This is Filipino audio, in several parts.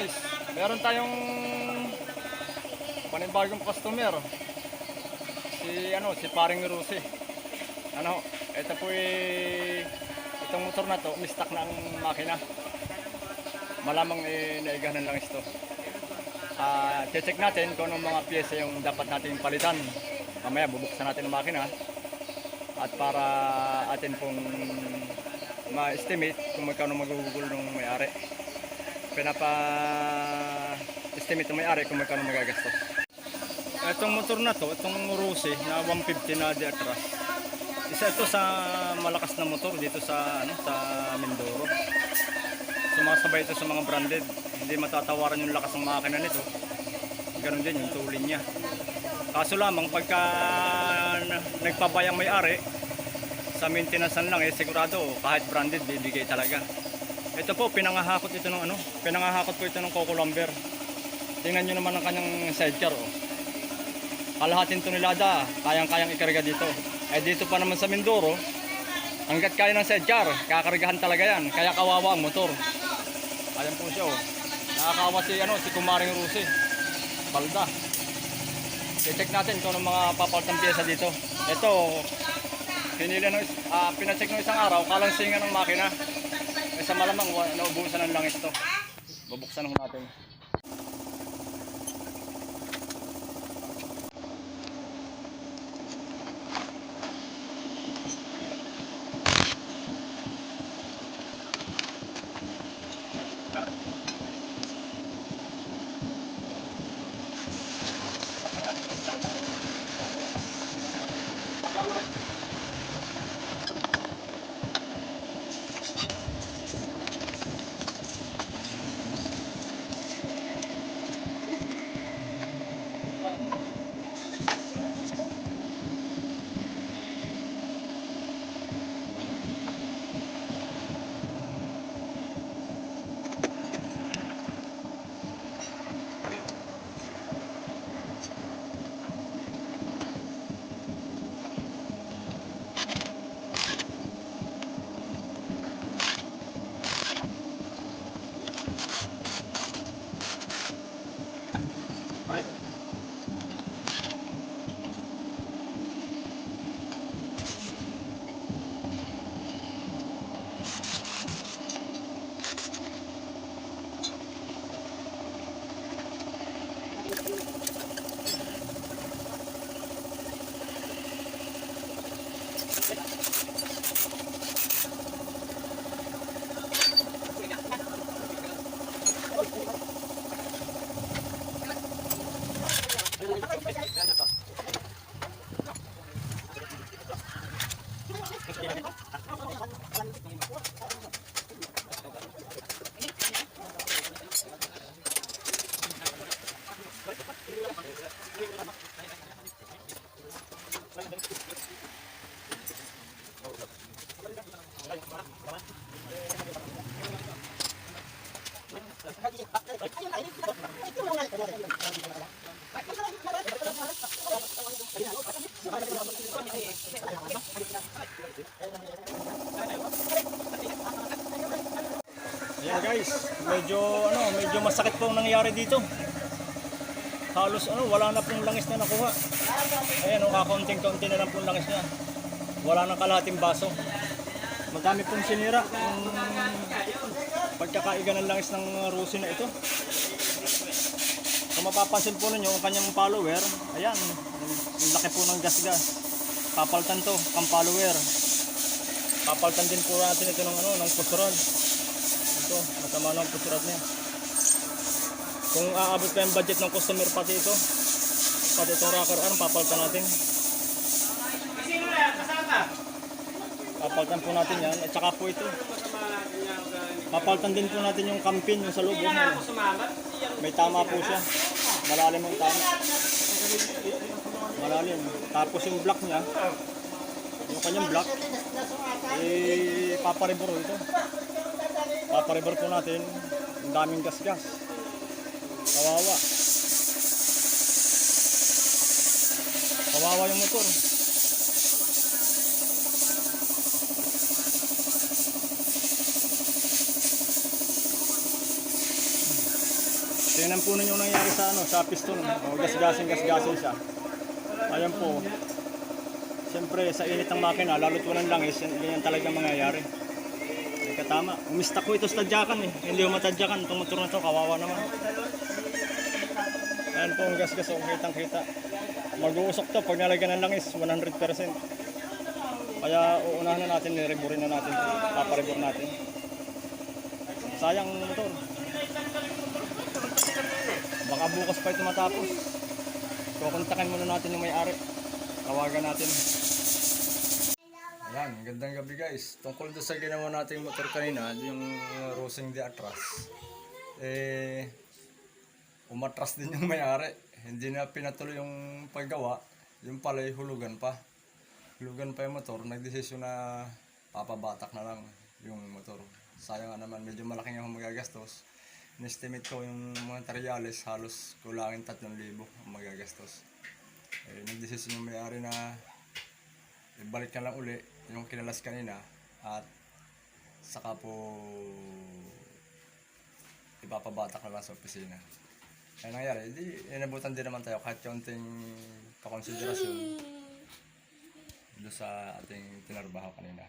guys. Meron tayong panibagong customer. Si ano, si Paring Rusi. Ano, ito po eh, motor na to, mistak na ang makina. Malamang eh, naiganan lang ito. Ah, check natin kung anong mga piyesa yung dapat natin palitan. Mamaya bubuksan natin ang makina. At para atin pong ma-estimate kung magkano magugugol ng may-ari pinapa-estimate ng may-ari kung magkano magagastos. Itong motor na to, itong Rose na 150 na di atras. Isa ito sa malakas na motor dito sa ano sa Mindoro. Sumasabay ito sa mga branded. Hindi matatawaran yung lakas ng makina nito. Ganon din yung tulin niya. Kaso lamang pagka na- nagpabayang may-ari sa maintenance lang eh sigurado kahit branded bibigay talaga. Ito po, pinangahakot ito ng ano, pinangahakot po ito ng Coco Lumber. Tingnan nyo naman ang kanyang sidecar, oh. Kalahating tonelada, kayang-kayang ikarga dito. Eh dito pa naman sa Mindoro, hanggat kaya ng sidecar, kakargahan talaga yan. Kaya kawawa ang motor. Ayan po siya, oh. Nakakawa si, ano, si Kumaring Rusi. Balda. I-check natin kung anong mga papaltang pyesa dito. Ito, pinili ng, ah, pinacheck ng isang araw, kalansingan ng makina. Eh, sa malamang, naubusan ng langis to. Bubuksan natin. Medyo ano, medyo masakit po ang nangyari dito. Halos ano, wala na pong langis na nakuha. Ayan, oh, kakonting-konti na lang pong langis niya. Wala nang kalahating baso. Madami pong sinira yung pagkakaiga ng langis ng rusi na ito. Kung mapapansin po ninyo ang kanyang follower, ayan, yung laki po ng gas-gas. Papaltan to, pang follower. Papaltan din po natin ito ng ano, ng pusuran. Ito, masama na ang pusurat niya. Kung aabot pa yung budget ng customer pati ito, pati itong rocker arm, papaltan natin. Papaltan po natin yan. At saka po ito. Papaltan din po natin yung kampin, yung sa loob. May tama po siya. Malalim ang tama. Malalim. Tapos yung block niya, yung kanyang block, eh, papariburo ito. Paparibor po natin. Ang daming gas-gas. Kawawa. Kawawa yung motor. Tingnan po ninyo nangyari sa ano, sa piston. O, gas-gasin, siya. Ayan po. Siyempre, sa init ng makina, lalo't walang langis, yan, ganyan talaga mangyayari. Tama. Umistak ko ito sa tadyakan eh. Hindi ko matadyakan. Itong motor na to, kawawa naman. Ayan po ang gas-gas, oh, kitang kita. Mag-uusok to pag nalagyan ng langis, 100%. Kaya uunahan na natin, nireburin na natin. Paparebor natin. Sayang ang motor. Baka bukas pa ito matapos. Kukontakin muna natin yung may-ari. Tawagan natin. Ayan, gandang gabi guys. Tungkol doon sa ginawa nating motor kanina, yung uh, Rosing de Atras. Eh, umatras din yung may-ari. Hindi na pinatuloy yung paggawa. Yung pala yung hulugan pa. Hulugan pa yung motor. Nagdesisyon na papabatak na lang yung motor. Sayang nga naman, medyo malaki nga akong magagastos. In-estimate ko yung mga materials, halos kulangin 3,000 ang magagastos. Eh, nagdesisyon yung may-ari na ibalik na lang uli yung kinalas kanina at saka po ipapabatak na lang sa opisina. Kaya nangyari, di inabutan din naman tayo kahit kaunting pakonsiderasyon doon sa ating tinarbaho kanina.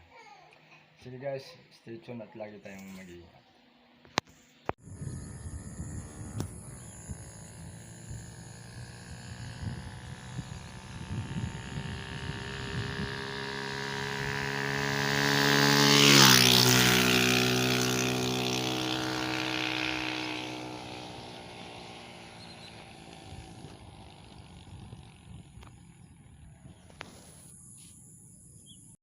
Sige guys, stay tuned at lagi tayong mag-iingat.